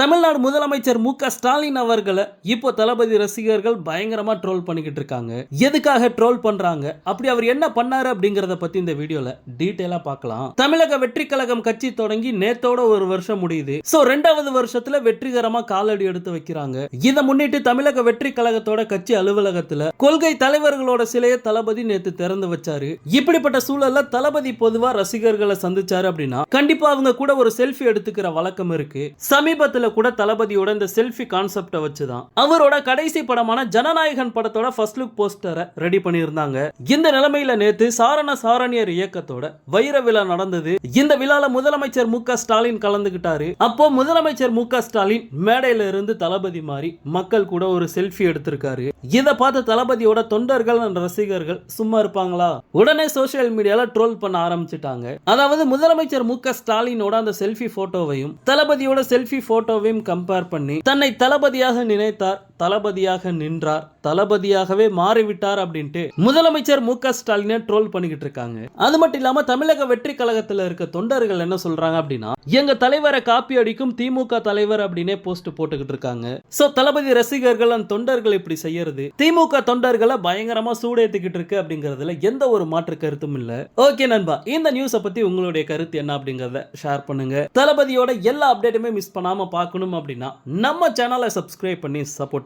தமிழ்நாடு முதலமைச்சர் மு ஸ்டாலின் அவர்களை இப்போ தளபதி ரசிகர்கள் பயங்கரமா ட்ரோல் பண்ணிக்கிட்டு இருக்காங்க. எதுக்காக ட்ரோல் பண்றாங்க? அப்படி அவர் என்ன பண்ணாரு அப்படிங்கறத பத்தி இந்த வீடியோல டீட்டெயிலா பார்க்கலாம். தமிழக வெற்றி கழகம் கட்சி தொடங்கி நேத்தோட ஒரு வருஷம் முடியுது. சோ ரெண்டாவது வருஷத்துல வெற்றிகரமா காலடி எடுத்து வைக்கிறாங்க. இதை முன்னிட்டு தமிழக வெற்றி கழகத்தோட கட்சி அலுவலகத்துல கொள்கை தலைவர்களோட சிலையை தளபதி நேத்து திறந்து வச்சாரு. இப்படிப்பட்ட சூழல்ல தளபதி பொதுவா ரசிகர்களை சந்திச்சாரு அப்படின்னா கண்டிப்பா அவங்க கூட ஒரு செல்ஃபி எடுத்துக்கிற வழக்கம் இருக்கு. சமீபத்துல கூட தளபதியோட இந்த செல்ஃபி கான்செப்டை வச்சுதான். அவரோட கடைசி படமான ஜனநாயகன் படத்தோட ஃபர்ஸ்ட் லுக் போஸ்டரை ரெடி பண்ணியிருந்தாங்க. இந்த நிலைமையில நேத்து சாரண சாரணியர் இயக்கத்தோட வைர விழா நடந்தது. இந்த விழால முதலமைச்சர் மு ஸ்டாலின் கலந்துகிட்டாரு. அப்போ முதலமைச்சர் மு ஸ்டாலின் மேடையில இருந்து தளபதி மாறி மக்கள் கூட ஒரு செல்ஃபி எடுத்திருக்காரு. இதை பார்த்த தளபதியோட தொண்டர்கள் ரசிகர்கள் சும்மா இருப்பாங்களா? உடனே சோசியல் மீடியால ட்ரோல் பண்ண ஆரம்பிச்சிட்டாங்க. அதாவது முதலமைச்சர் மு ஸ்டாலினோட அந்த செல்ஃபி போட்டோவையும் தளபதியோட செல்ஃபி ஹீரோவையும் கம்பேர் பண்ணி தன்னை தளபதியாக நினைத்தார் தளபதியாக நின்றார். தளபதியாகவே மாறிவிட்டார் அப்படின்ட்டு முதலமைச்சர் மு க ஸ்டாலினை ட்ரோல் பண்ணிக்கிட்டு இருக்காங்க. அது மட்டும் இல்லாம தமிழக வெற்றி கழகத்துல இருக்க தொண்டர்கள் என்ன சொல்றாங்க அப்படின்னா எங்க தலைவரை காப்பி அடிக்கும் திமுக தலைவர் அப்படின்னே போஸ்ட் போட்டுக்கிட்டு இருக்காங்க. சோ தளபதி ரசிகர்கள் அந்த தொண்டர்கள் இப்படி செய்யறது திமுக தொண்டர்களை பயங்கரமா சூடேத்திக்கிட்டு இருக்கு அப்படிங்கறதுல எந்த ஒரு மாற்று கருத்தும் இல்ல. ஓகே நண்பா இந்த நியூஸை பத்தி உங்களுடைய கருத்து என்ன அப்படிங்கறத ஷேர் பண்ணுங்க. தளபதியோட எல்லா அப்டேட்டுமே மிஸ் பண்ணாம பார்க்கணும் அப்படின்னா நம்ம சேனலை சப்ஸ்கிரைப் பண்ணி சப்போர்ட்